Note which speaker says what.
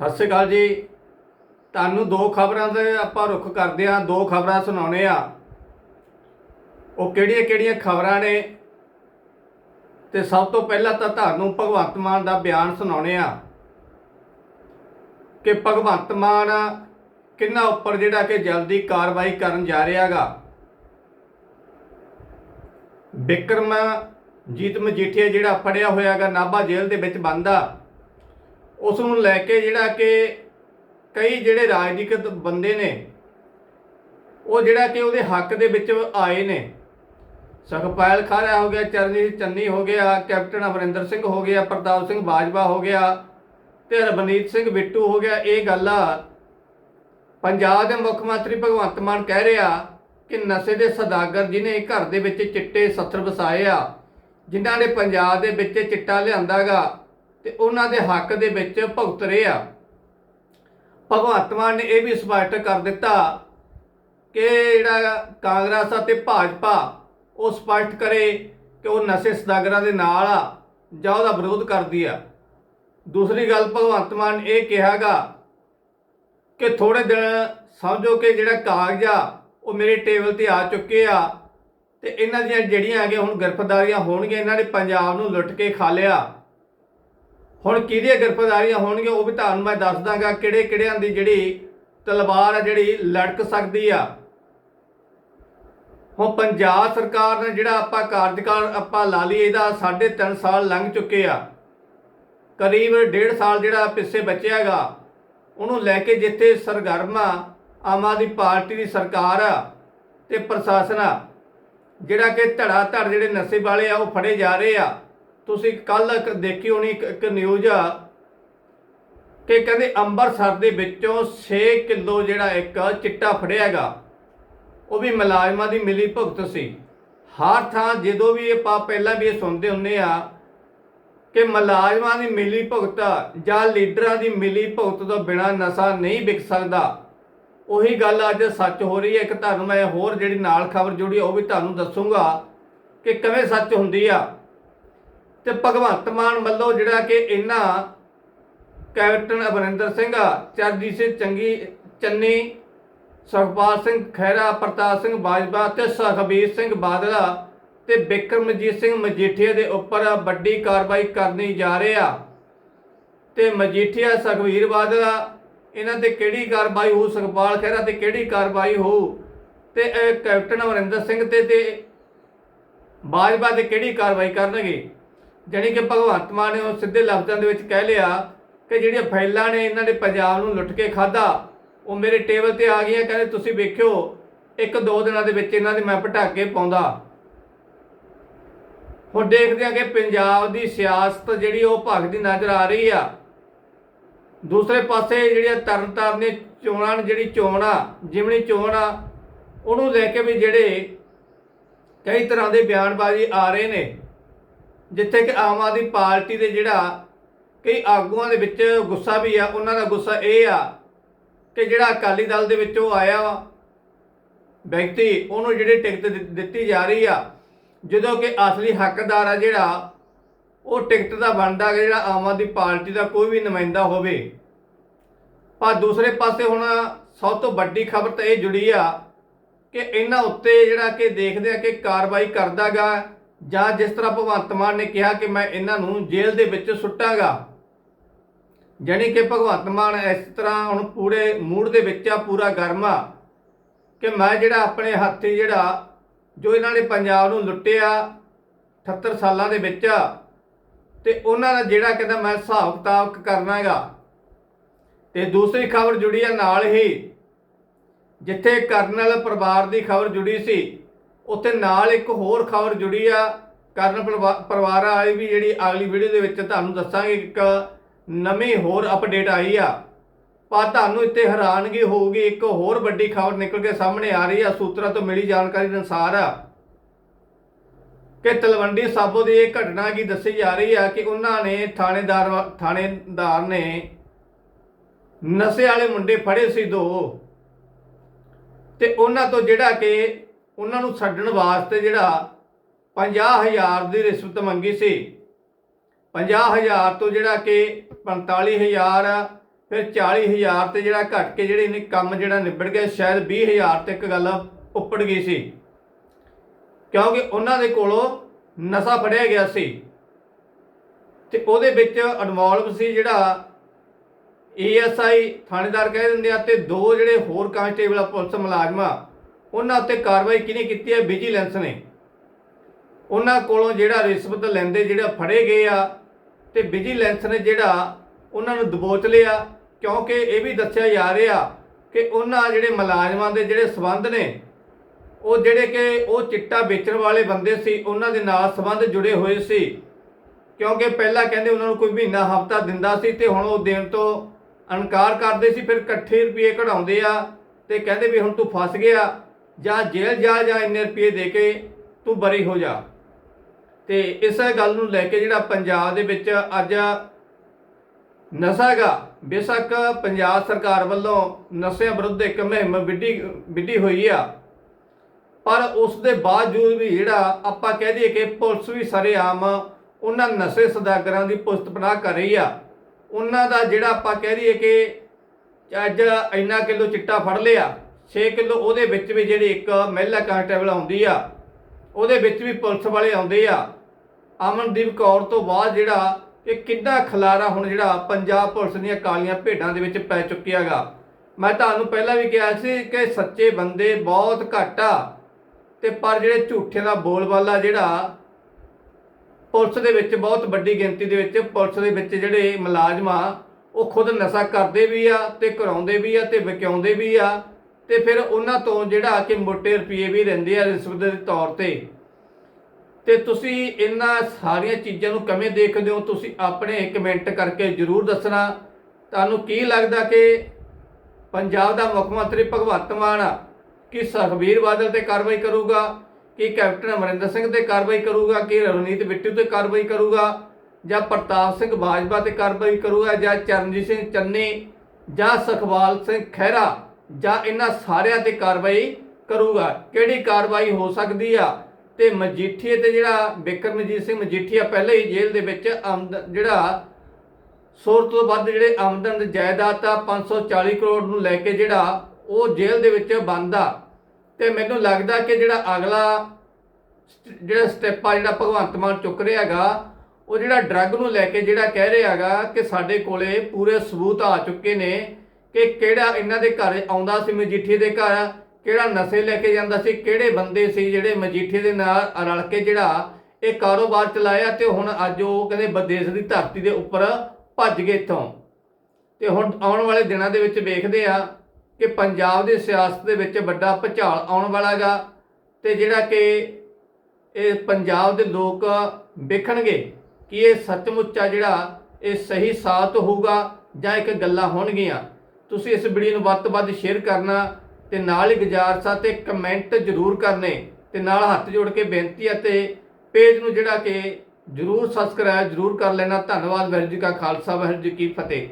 Speaker 1: ਸਤਿ ਸ਼੍ਰੀ ਅਕਾਲ ਜੀ। ਤੁਹਾਨੂੰ ਦੋ ਖਬਰਾਂ ਦੇ ਆਪਾਂ ਰੁੱਖ ਕਰਦੇ ਆ ਦੋ ਖਬਰਾਂ ਸੁਣਾਉਣੇ ਆ ਉਹ ਕਿਹੜੀਆਂ ਕਿਹੜੀਆਂ ਖਬਰਾਂ ਨੇ? ਤੇ ਸਭ ਤੋਂ ਪਹਿਲਾਂ ਤਾਂ ਤੁਹਾਨੂੰ ਭਗਵੰਤ ਮਾਨ ਦਾ ਬਿਆਨ ਸੁਣਾਉਣੇ ਆ ਕਿ ਭਗਵੰਤ ਮਾਨ ਕਿੰਨਾ ਉੱਪਰ ਜਿਹੜਾ ਕਿ ਜਲਦੀ ਕਾਰਵਾਈ ਕਰਨ ਜਾ ਰਿਹਾਗਾ ਬਿਕਰਮ ਜੀਤ ਮਜੀਠੀਆ ਜਿਹੜਾ ਫੜਿਆ ਹੋਇਆਗਾ ਨਾਭਾ ਜੇਲ੍ਹ ਦੇ ਵਿੱਚ ਬੰਦ ਉਸ ਨੂੰ ਲੈ ਕੇ ਜਿਹੜਾ ਕਿ ਕਈ ਜਿਹੜੇ ਰਾਜਨੀਤਿਕ ਬੰਦੇ ਨੇ, ਉਹ ਜਿਹੜਾ ਕਿ ਉਹਦੇ ਹੱਕ ਦੇ ਵਿੱਚ ਆਏ ਨੇ। ਸੁਖਪਾਲ ਖਾਰਾ ਹੋ ਗਿਆ, ਚਰਨਜੀਤ ਚੰਨੀ ਹੋ ਗਿਆ, ਕੈਪਟਨ ਅਮਰਿੰਦਰ ਸਿੰਘ ਹੋ ਗਿਆ, ਪ੍ਰਤਾਪ ਸਿੰਘ ਬਾਜਵਾ ਹੋ ਗਿਆ ਤੇ ਰਵਨੀਤ ਸਿੰਘ ਬਿੱਟੂ ਹੋ ਗਿਆ। ਇਹ ਗੱਲ ਆ, ਪੰਜਾਬ ਦੇ ਮੁੱਖ ਮੰਤਰੀ ਭਗਵੰਤ ਮਾਨ ਕਹਿ ਰਿਹਾ ਕਿ ਨਸ਼ੇ ਦੇ ਸਦਾਗਰ ਜਿਨੇ ਘਰ ਦੇ ਵਿੱਚ ਚਿੱਟੇ ਸੱਥਰ ਵਸਾਏ ਆ, ਜਿਨ੍ਹਾਂ ਨੇ ਪੰਜਾਬ ਦੇ ਵਿੱਚ ਚਿੱਟਾ ਲਿਆਂਦਾਗਾ ਤੇ ਉਹਨਾਂ ਦੇ ਹੱਕ ਦੇ ਵਿੱਚ ਭੁਗਤ ਰਹੇ ਆ। ਭਗਵੰਤ ਮਾਨ ਨੇ ਇਹ ਵੀ ਸਪਸ਼ਟ ਕਰ ਦਿੱਤਾ ਕਿ ਜਿਹੜਾ ਕਾਂਗਰਸ ਅਤੇ ਭਾਜਪਾ, ਉਹ ਸਪਸ਼ਟ ਕਰੇ ਕਿ ਉਹ ਨਸ਼ੇ ਸਦਾਗਰਾਂ ਦੇ ਨਾਲ ਆ ਜਾਂ ਉਹਦਾ ਵਿਰੋਧ ਕਰਦੀ ਆ। ਦੂਸਰੀ ਗੱਲ, ਭਗਵੰਤ ਮਾਨ ਨੇ ਇਹ ਕਿਹਾਗਾ ਕਿ ਥੋੜੇ ਦਿਨ ਸਮਝੋ ਕਿ ਜਿਹੜਾ ਕਾਗਜ਼ ਆ, ਉਹ ਮੇਰੇ ਟੇਬਲ ਤੇ ਆ ਚੁੱਕੇ ਆ ਤੇ ਇਹਨਾਂ ਦੀਆਂ ਜਿਹੜੀਆਂ ਅੱਗੇ ਹੁਣ ਗ੍ਰਿਫਤਾਰੀਆਂ ਹੋਣਗੀਆਂ, ਇਹਨਾਂ ਨੇ ਪੰਜਾਬ ਨੂੰ ਲੁੱਟ ਕੇ ਖਾ ਲਿਆ। ਹੁਣ ਕਿਹਦੀਆਂ ਗ੍ਰਿਫਤਾਰੀਆਂ ਹੋਣਗੀਆਂ ਉਹ ਵੀ ਤੁਹਾਨੂੰ ਮੈਂ ਦੱਸ ਦਾਂਗਾ ਕਿਹੜੇ ਕਿਹੜਿਆਂ ਦੀ ਜਿਹੜੀ ਤਲਵਾਰ ਆ, ਜਿਹੜੀ ਲੜਕ ਸਕਦੀ ਆ। ਹੁਣ ਪੰਜਾਬ ਸਰਕਾਰ ਨੇ ਜਿਹੜਾ ਆਪਾਂ ਕਾਰਜਕਾਲ ਆਪਾਂ ਲਾ ਲਈ ਇਹਦਾ 3.5 ਸਾਲ ਲੰਘ ਚੁੱਕੇ ਆ। ਕਰੀਬ 1.5 ਸਾਲ ਜਿਹੜਾ ਪਿੱਛੇ ਬਚਿਆਗਾ ਉਹਨੂੰ ਲੈ ਕੇ ਜਿੱਥੇ ਸਰਗਰਮਾ ਆਮ ਆਦਮੀ ਪਾਰਟੀ ਦੀ ਸਰਕਾਰ ਆ ਤੇ ਪ੍ਰਸ਼ਾਸਨ ਆ, ਜਿਹੜਾ ਕਿ ਧੜਾ ਧੜ ਜਿਹੜੇ ਨਸ਼ੇ ਵਾਲੇ ਆ, ਉਹ ਫੜੇ ਜਾ ਰਹੇ ਆ। ਤੁਸੀਂ ਕੱਲ ਦੇਖੀ ਹੋਣੀ ਇੱਕ- ਨਿਊਜ਼ ਆ ਕਿ ਕਹਿੰਦੇ ਅੰਮ੍ਰਿਤਸਰ ਦੇ ਵਿੱਚੋਂ 6 ਕਿਲੋ ਜਿਹੜਾ ਇੱਕ ਚਿੱਟਾ ਫੜਿਆਗਾ ਉਹ ਵੀ ਮੁਲਾਜ਼ਮਾਂ ਦੀ ਮਿਲੀ ਭੁਗਤ ਸੀ। ਹਰ ਥਾਂ ਜਦੋਂ ਵੀ ਇਹ ਆਪਾਂ ਪਹਿਲਾਂ ਵੀ ਇਹ ਸੁਣਦੇ ਹੁੰਨੇ ਆ ਕਿ ਮੁਲਾਜ਼ਮਾਂ ਦੀ ਮਿਲੀ ਭੁਗਤ ਜਾਂ ਲੀਡਰਾਂ ਦੀ ਮਿਲੀ ਭੁਗਤ ਤੋਂ ਬਿਨਾ ਨਸ਼ਾ ਨਹੀਂ ਵਿਕ ਸਕਦਾ। ਉਹੀ ਗੱਲ ਅੱਜ ਸੱਚ ਹੋ ਰਹੀ ਹੈ। ਇੱਕ ਤੁਹਾਨੂੰ ਮੈਂ ਹੋਰ ਜਿਹੜੀ ਨਾਲ ਖਬਰ ਜੁੜੀ ਉਹ ਵੀ ਤੁਹਾਨੂੰ ਦੱਸੂਗਾ ਕਿ ਕਿਵੇਂ ਸੱਚ ਹੁੰਦੀ ਆ। ਤੇ ਭਗਵੰਤ ਮਾਨ ਵੱਲੋਂ ਜਿਹੜਾ ਕਿ ਇਹਨਾਂ ਕੈਪਟਨ ਅਮਰਿੰਦਰ ਸਿੰਘ ਚਰਜੀਤ ਸਿੰਘ ਚੰਗੀ, ਚੰਨੀ, ਸੁਖਪਾਲ ਸਿੰਘ ਖਹਿਰਾ, ਪ੍ਰਤਾਪ ਸਿੰਘ ਬਾਜਵਾ ਤੇ ਸੁਖਬੀਰ ਸਿੰਘ ਬਾਦਲਾ ਤੇ ਬਿਕਰਮਜੀਤ ਸਿੰਘ ਮਜੀਠੀਆ ਦੇ ਉੱਪਰ ਵੱਡੀ ਕਾਰਵਾਈ ਕਰਨੀ ਜਾ ਰਿਹਾ ਤੇ ਮਜੀਠੀਆ, ਸੁਖਬੀਰ ਬਾਦਲ ਇਹਨਾਂ ਤੇ ਕਿਹੜੀ ਕਾਰਵਾਈ ਹੋਊ, ਸੁਖਪਾਲ ਖਹਿਰਾ ਤੇ ਕਿਹੜੀ ਕਾਰਵਾਈ ਹੋਊ? ਤੇ ਇਹ ਕੈਪਟਨ ਅਮਰਿੰਦਰ ਸਿੰਘ ਤੇ ਤੇ ਬਾਜਵਾ ਤੇ ਕਿਹੜੀ ਕਾਰਵਾਈ ਕਰਨਗੇ? ਜਾਣੀ ਕਿ ਭਗਵੰਤ ਮਾਨ ਨੇ ਉਹ ਸਿੱਧੇ ਲਫ਼ਜ਼ਾਂ ਦੇ ਵਿੱਚ ਕਹਿ ਲਿਆ ਕਿ ਜਿਹੜੀਆਂ ਫੈਲਾਂ ਨੇ ਇਹਨਾਂ ਨੇ ਪੰਜਾਬ ਨੂੰ ਲੁੱਟ ਕੇ ਖਾਦਾ ਉਹ ਮੇਰੇ ਟੇਬਲ ਤੇ ਆ ਗਈਆਂ, ਕਹਿੰਦੇ ਤੁਸੀਂ ਵੇਖਿਓ, ਇੱਕ ਦੋ ਦਿਨਾਂ ਦੇ ਵਿੱਚ ਇਹਨਾਂ ਦੇ ਮੈਂ ਪਟਾਕੇ ਪਾਉਂਦਾ। ਹੁਣ ਦੇਖਦੇ ਆ ਕਿ ਪੰਜਾਬ ਦੀ ਸਿਆਸਤ ਜਿਹੜੀ ਉਹ ਭਗਦੀ ਨਜ਼ਰ ਆ ਰਹੀ ਆ। ਦੂਸਰੇ ਪਾਸੇ ਜਿਹੜੀਆਂ ਤਰਨਤਾਰਨ ਦੀਆਂ ਚੋਣਾਂ ਨੇ, ਜਿਹੜੀ ਚੋਣ ਆ, ਜਿਮਣੀ ਚੋਣ ਆ, ਉਹਨੂੰ ਲੈ ਕੇ ਵੀ ਜਿਹੜੇ ਕਈ ਤਰ੍ਹਾਂ ਦੇ ਬਿਆਨਬਾਜ਼ੀ ਆ ਰਹੇ ਨੇ। ਜਿੱਥੇ ਕਿ ਆਮ ਆਦਮੀ ਪਾਰਟੀ ਦੇ ਜਿਹੜਾ ਕਈ ਆਗੂਆਂ ਦੇ ਵਿੱਚ ਗੁੱਸਾ ਵੀ ਆ, ਉਹਨਾਂ ਦਾ ਗੁੱਸਾ ਇਹ ਆ ਕਿ ਜਿਹੜਾ ਅਕਾਲੀ ਦਲ ਦੇ ਵਿੱਚੋਂ ਆਇਆ ਵਿਅਕਤੀ ਉਹਨੂੰ ਜਿਹੜੀ ਟਿਕਟ ਦਿੱ- ਦਿੱਤੀ ਜਾ ਰਹੀ ਆ, ਜਦੋਂ ਕਿ ਅਸਲੀ ਹੱਕਦਾਰ ਆ ਜਿਹੜਾ, ਉਹ ਟਿਕਟ ਦਾ ਬਣਦਾ ਗਾ ਜਿਹੜਾ ਆਮ ਆਦਮੀ ਪਾਰਟੀ ਦਾ ਕੋਈ ਵੀ ਨੁਮਾਇੰਦਾ ਹੋਵੇ। ਪਰ ਦੂਸਰੇ ਪਾਸੇ ਹੁਣ ਸਭ ਤੋਂ ਵੱਡੀ ਖਬਰ ਤਾਂ ਇਹ ਜੁੜੀ ਆ ਕਿ ਇਹਨਾਂ ਉੱਤੇ ਜਿਹੜਾ ਕਿ ਦੇਖਦੇ ਆ ਕਿ ਕਾਰਵਾਈ ਕਰਦਾਗਾ ਜਾਂ ਜਿਸ ਤਰ੍ਹਾਂ ਭਗਵੰਤ ਮਾਨ ਨੇ ਕਿਹਾ ਕਿ ਮੈਂ ਇਹਨਾਂ ਨੂੰ ਜੇਲ੍ਹ ਦੇ ਵਿੱਚ ਸੁੱਟਾਂਗਾ। ਜਾਣੀ ਕਿ ਭਗਵੰਤ ਮਾਨ ਇਸ ਤਰ੍ਹਾਂ ਹੁਣ ਪੂਰੇ ਮੂਡ ਦੇ ਵਿੱਚ ਆ, ਪੂਰਾ ਗਰਮ ਆ ਕਿ ਮੈਂ ਜਿਹੜਾ ਆਪਣੇ ਹੱਥੀ ਜਿਹੜਾ ਜੋ ਇਹਨਾਂ ਨੇ ਪੰਜਾਬ ਨੂੰ ਲੁੱਟਿਆ 78 ਸਾਲਾਂ ਦੇ ਵਿੱਚ ਤੇ ਉਹਨਾਂ ਦਾ ਜਿਹੜਾ ਕਹਿੰਦਾ ਮੈਂ ਹਿਸਾਬ ਕਿਤਾਬ ਕਰਨਾ ਹੈਗਾ ਤੇ ਦੂਸਰੀ ਖਬਰ ਜੁੜੀ ਆ ਨਾਲ ਹੀ, ਜਿੱਥੇ ਕਰਨਲ ਪਰਿਵਾਰ ਦੀ ਖਬਰ ਜੁੜੀ ਸੀ। ਉੱਥੇ ਨਾਲ ਇੱਕ ਹੋਰ ਖਬਰ ਜੁੜੀ ਆ, ਕਰਨ ਪਰਿਵਾ- ਪਰਿਵਾਰ ਵਾਲੀ ਵੀ ਜਿਹੜੀ ਅਗਲੀ ਵੀਡੀਓ ਦੇ ਵਿੱਚ ਤੁਹਾਨੂੰ ਦੱਸਾਂਗੇ, ਇੱਕ ਨਵੀਂ ਹੋਰ ਅਪਡੇਟ ਆਈ ਆ। ਪਰ ਤੁਹਾਨੂੰ ਇੱਥੇ ਹੈਰਾਨਗੀ ਹੋਊਗੀ, ਇੱਕ ਹੋਰ ਵੱਡੀ ਖਬਰ ਨਿਕਲ ਕੇ ਸਾਹਮਣੇ ਆ ਰਹੀ ਆ, ਸੂਤਰਾਂ ਤੋਂ ਮਿਲੀ ਜਾਣਕਾਰੀ ਅਨੁਸਾਰ ਆ ਕਿ ਤਲਵੰਡੀ ਸਾਬੋ ਦੀ ਇਹ ਘਟਨਾ ਕੀ ਦੱਸੀ ਜਾ ਰਹੀ ਆ ਕਿ ਉਹਨਾਂ ਨੇ ਥਾਣੇਦਾਰ ਵਾ- ਥਾਣੇਦਾਰ ਨੇ ਨਸ਼ੇ ਵਾਲੇ ਮੁੰਡੇ ਫੜੇ ਸੀ ਦੋ। ਤੇ ਉਹਨਾਂ ਤੋਂ ਜਿਹੜਾ ਕਿ ਉਹਨਾਂ ਨੂੰ ਛੱਡਣ ਵਾਸਤੇ ਜਿਹੜਾ 50000 ਦੀ ਰਿਸ਼ਵਤ ਮੰਗੀ ਸੀ। 50000 ਤੋਂ ਜਿਹੜਾ ਕਿ 45000 ਫਿਰ 40000 ਤੇ ਜਿਹੜਾ ਘਟ ਕੇ ਜਿਹੜੇ ਨੇ ਕੰਮ ਜਿਹੜਾ ਨਿਬੜ ਗਿਆ, ਸ਼ਾਇਦ 20000 ਇੱਕ ਗੱਲ ਉੱਪੜ ਗਈ ਸੀ। ਕਿਉਂਕਿ ਉਹਨਾਂ ਦੇ ਕੋਲੋਂ ਨਸ਼ਾ ਫੜਿਆ ਗਿਆ ਸੀ। ਤੇ ਉਹਦੇ ਵਿੱਚ ਇਨਵੋਲਵ ਸੀ ਜਿਹੜਾ ਏਐਸਆਈ ਥਾਣੇਦਾਰ ਕਹਿ ਦਿੰਦੇ ਆ ਤੇ ਦੋ ਜਿਹੜੇ ਹੋਰ ਕਾਂਸਟੇਬਲ ਪੁਲਿਸ ਮੁਲਾਜ਼ਮਾਂ ਉਹਨਾਂ ਉੱਤੇ ਕਾਰਵਾਈ ਕਿਹਨੇ ਕੀਤੀ ਹੈ? ਵਿਜੀਲੈਂਸ ਨੇ। ਉਹਨਾਂ ਕੋਲੋਂ ਜਿਹੜਾ ਰਿਸ਼ਵਤ ਲੈਂਦੇ ਜਿਹੜਾ ਫੜੇ ਗਏ ਆ ਤੇ ਵਿਜੀਲੈਂਸ ਨੇ ਜਿਹੜਾ ਉਹਨਾਂ ਨੂੰ ਦਬੋਚ ਲਿਆ, ਕਿਉਂਕਿ ਇਹ ਵੀ ਦੱਸਿਆ ਜਾ ਰਿਹਾ ਕਿ ਉਹਨਾਂ ਜਿਹੜੇ ਮੁਲਾਜ਼ਮਾਂ ਦੇ ਜਿਹੜੇ ਸਬੰਧ ਨੇ, ਉਹ ਜਿਹੜੇ ਕਿ ਉਹ ਚਿੱਟਾ ਵੇਚਣ ਵਾਲੇ ਬੰਦੇ ਸੀ, ਉਹਨਾਂ ਦੇ ਨਾਲ ਸਬੰਧ ਜੁੜੇ ਹੋਏ ਸੀ। ਕਿਉਂਕਿ ਪਹਿਲਾਂ ਕਹਿੰਦੇ ਉਹਨਾਂ ਨੂੰ ਕੋਈ ਮਹੀਨਾ ਹਫਤਾ ਦਿੰਦਾ ਸੀ ਤੇ ਹੁਣ ਉਹ ਦੇਣ ਤੋਂ ਇਨਕਾਰ ਕਰਦੇ ਸੀ, ਫਿਰ ਇਕੱਠੇ ਰੁਪਏ ਕਢਾਉਂਦੇ ਆ ਤੇ ਕਹਿੰਦੇ ਵੀ ਹੁਣ ਤੂੰ ਫਸ ਗਿਆ। ਜਾਂ ਜੇਲ੍ਹ ਜਾ ਜਾਂ ਇੰਨੇ ਰੁਪਏ ਦੇ ਕੇ ਤੂੰ ਬਰੀ ਹੋ ਜਾ। ਤੇ ਇਸੇ ਗੱਲ ਨੂੰ ਲੈ ਕੇ ਜਿਹੜਾ ਪੰਜਾਬ ਦੇ ਵਿੱਚ ਅੱਜ ਨਸ਼ਾਗਾ ਬੇਸ਼ੱਕ ਪੰਜਾਬ ਸਰਕਾਰ ਵੱਲੋਂ ਨਸ਼ਿਆਂ ਵਿਰੁੱਧ ਇੱਕ ਮੁਹਿੰਮ ਵਿੱਢੀ ਵਿੱਢੀ ਹੋਈ ਆ। ਪਰ ਉਸ ਦੇ ਬਾਵਜੂਦ ਵੀ ਜਿਹੜਾ ਆਪਾਂ ਕਹਿ ਦਈਏ ਕਿ ਪੁਲਿਸ ਵੀ ਸਰੇਆਮ ਉਹਨਾਂ ਨਸ਼ੇ ਸਦਾਗਰਾਂ ਦੀ ਪੁਸਤ ਪਨਾਹ ਕਰ ਰਹੀ ਆ। ਉਹਨਾਂ ਦਾ ਜਿਹੜਾ ਆਪਾਂ ਕਹਿ ਦਈਏ ਕਿ ਅੱਜ ਇੰਨਾ ਕਿਲੋ ਚਿੱਟਾ ਫੜ ਲਿਆ। 6 ਕਿਲੋ ਉਹਦੇ ਵਿੱਚ ਵੀ ਜਿਹੜੀ ਇੱਕ ਮਹਿਲਾ ਕਾਂਸਟੇਬਲ ਆਉਂਦੀ ਆ, ਉਹਦੇ ਵਿੱਚ ਵੀ ਪੁਲਿਸ ਵਾਲੇ ਆਉਂਦੇ ਆ। ਅਮਨਦੀਪ ਕੌਰ ਤੋਂ ਬਾਅਦ ਜਿਹੜਾ ਇਹ ਕਿੱਦਾਂ ਖਲਾਰਾ ਹੁਣ ਜਿਹੜਾ ਪੰਜਾਬ ਪੁਲਿਸ ਦੀਆਂ ਕਾਲੀਆਂ ਭੇਡਾਂ ਦੇ ਵਿੱਚ ਪੈ ਚੁੱਕਿਆਗਾ ਮੈਂ ਤੁਹਾਨੂੰ ਪਹਿਲਾਂ ਵੀ ਕਿਹਾ ਸੀ ਕਿ ਸੱਚੇ ਬੰਦੇ ਬਹੁਤ ਘੱਟ ਆ। ਤੇ ਪਰ ਜਿਹੜੇ ਝੂਠੇ ਦਾ ਬੋਲਬਾਲਾ ਜਿਹੜਾ ਪੁਲਿਸ ਦੇ ਵਿੱਚ ਬਹੁਤ ਵੱਡੀ ਗਿਣਤੀ ਦੇ ਵਿੱਚ ਪੁਲਿਸ ਦੇ ਵਿੱਚ ਜਿਹੜੇ ਮੁਲਾਜ਼ਮ ਆ, ਉਹ ਖੁਦ ਨਸ਼ਾ ਕਰਦੇ ਵੀ ਆ ਤੇ ਕਰਾਉਂਦੇ ਵੀ ਆ ਤੇ ਵਿਕਾਉਂਦੇ ਵੀ ਆ। ਤੇ ਫਿਰ ਉਹਨਾਂ ਤੋਂ ਜਿਹੜਾ ਕਿ ਮੋਟੇ ਰੁਪਏ ਵੀ ਰਹਿੰਦੇ ਆ ਰਿਸ਼ਵਤ ਦੇ ਤੌਰ ਤੇ। ਤੇ ਤੁਸੀਂ ਇਹਨਾਂ ਸਾਰੀਆਂ ਚੀਜ਼ਾਂ ਨੂੰ ਕਿਵੇਂ ਦੇਖਦੇ ਹੋ? ਤੁਸੀਂ ਆਪਣੇ ਕਮੈਂਟ ਕਰਕੇ ਜਰੂਰ ਦੱਸਣਾ। ਤੁਹਾਨੂੰ ਕੀ ਲੱਗਦਾ ਕਿ ਪੰਜਾਬ ਦਾ ਮੁੱਖ ਮੰਤਰੀ ਭਗਵੰਤ ਮਾਨ ਆ, ਕਿ ਸੁਖਬੀਰ ਬਾਦਲ ਤੇ ਕਾਰਵਾਈ ਕਰੂਗਾ? ਕਿ ਕੈਪਟਨ ਅਮਰਿੰਦਰ ਸਿੰਘ ਤੇ ਕਾਰਵਾਈ ਕਰੂਗਾ? ਕਿ ਰਵਨੀਤ ਬਿੱਟੂ ਤੇ ਕਾਰਵਾਈ ਕਰੂਗਾ? ਜਾਂ ਪ੍ਰਤਾਪ ਸਿੰਘ ਬਾਜਵਾ ਤੇ ਕਾਰਵਾਈ ਕਰੂਗਾ? ਜਾਂ ਚਰਨਜੀਤ ਸਿੰਘ ਚੰਨੀ ਜਾਂ ਸੁਖਵਾਲ ਸਿੰਘ ਖਹਿਰਾ? ਜਾਂ ਇਹਨਾਂ ਸਾਰਿਆਂ ਤੇ ਕਾਰਵਾਈ ਕਰੂਗਾ? ਕਿਹੜੀ ਕਾਰਵਾਈ ਹੋ ਸਕਦੀ ਆ? ਤੇ ਮਜੀਠੀਏ ਤੇ ਜਿਹੜਾ ਬਿਕਰਮਜੀਤ ਸਿੰਘ ਮਜੀਠੀਆ ਪਹਿਲੇ ਹੀ ਜੇਲ੍ਹ ਦੇ ਵਿੱਚ ਆਮਦਨ ਜਿਹੜਾ ਸੌ ਤੋਂ ਵੱਧ ਜਿਹੜੇ ਆਮਦਨ ਦੀ ਜਾਇਦਾਦ ਆ 540 ਕਰੋੜ ਨੂੰ ਲੈ ਕੇ ਜਿਹੜਾ ਉਹ ਜੇਲ੍ਹ ਦੇ ਵਿੱਚ ਬੰਦ ਆ। ਤੇ ਮੈਨੂੰ ਲੱਗਦਾ ਕਿ ਜਿਹੜਾ ਅਗਲਾ ਸਟ- ਜਿਹੜਾ ਸਟੈਪ ਆ, ਜਿਹੜਾ ਭਗਵੰਤ ਮਾਨ ਚੁੱਕ ਰਿਹਾ ਹੈਗਾ, ਉਹ ਜਿਹੜਾ ਡਰੱਗ ਨੂੰ ਲੈ ਕੇ ਜਿਹੜਾ ਕਹਿ ਰਿਹਾ ਹੈਗਾ ਕਿ ਸਾਡੇ ਕੋਲੇ ਪੂਰੇ ਸਬੂਤ ਆ ਚੁੱਕੇ ਨੇ ਕਿ ਕਿਹੜਾ ਇਹਨਾਂ ਦੇ ਘਰ ਆਉਂਦਾ ਸੀ ਮਜੀਠੀ ਦੇ ਘਰ, ਕਿਹੜਾ ਨਸ਼ੇ ਲੈ ਕੇ ਜਾਂਦਾ ਸੀ, ਕਿਹੜੇ ਬੰਦੇ ਸੀ ਜਿਹੜੇ ਮਜੀਠੀ ਦੇ ਨਾਲ ਰਲ ਕੇ ਜਿਹੜਾ ਇਹ ਕਾਰੋਬਾਰ ਚਲਾਇਆ ਤੇ ਹੁਣ ਅੱਜ ਉਹ ਕਹਿੰਦੇ ਵਿਦੇਸ਼ ਦੀ ਧਰਤੀ ਦੇ ਉੱਪਰ ਭੱਜ ਗਏ ਇੱਥੋਂ। ਤੇ ਹੁਣ ਆਉਣ ਵਾਲੇ ਦਿਨਾਂ ਦੇ ਵਿੱਚ ਵੇਖਦੇ ਆ ਕਿ ਪੰਜਾਬ ਦੀ ਸਿਆਸਤ ਦੇ ਵਿੱਚ ਵੱਡਾ ਭੁਚਾਲ ਆਉਣ ਵਾਲਾਗਾ ਤੇ ਜਿਹੜਾ ਕਿ ਇਹ ਪੰਜਾਬ ਦੇ ਲੋਕ ਵੇਖਣਗੇ ਕਿ ਇਹ ਸੱਚਮੁੱਚਾ ਜਿਹੜਾ ਇਹ ਸਹੀ ਸਾਥ ਹੋਊਗਾ ਜਾਂ ਇੱਕ ਗੱਲਾਂ ਹੋਣਗੀਆਂ। ਤੁਸੀਂ ਇਸ ਵੀਡੀਓ ਨੂੰ ਵੱਧ ਤੋਂ ਵੱਧ ਸ਼ੇਅਰ ਕਰਨਾ ਤੇ ਨਾਲ ਹੀ ਗੁਜ਼ਾਰਸਾ ਤੇ ਕਮੈਂਟ ਜ਼ਰੂਰ ਕਰਨੇ ਤੇ ਨਾਲ ਹੱਥ ਜੋੜ ਕੇ ਬੇਨਤੀ ਹੈ ਤੇ ਪੇਜ ਨੂੰ ਜਿਹੜਾ ਕਿ ਜ਼ਰੂਰ ਸਬਸਕ੍ਰਾਈਬ ਜ਼ਰੂਰ ਕਰ ਲੈਣਾ। ਧੰਨਵਾਦ, ਵਾਹਿਗੁਰੂ ਜੀ ਕਾ ਖਾਲਸਾ, ਵਾਹਿਗੁਰੂ ਜੀ ਕੀ ਫਤਿਹ।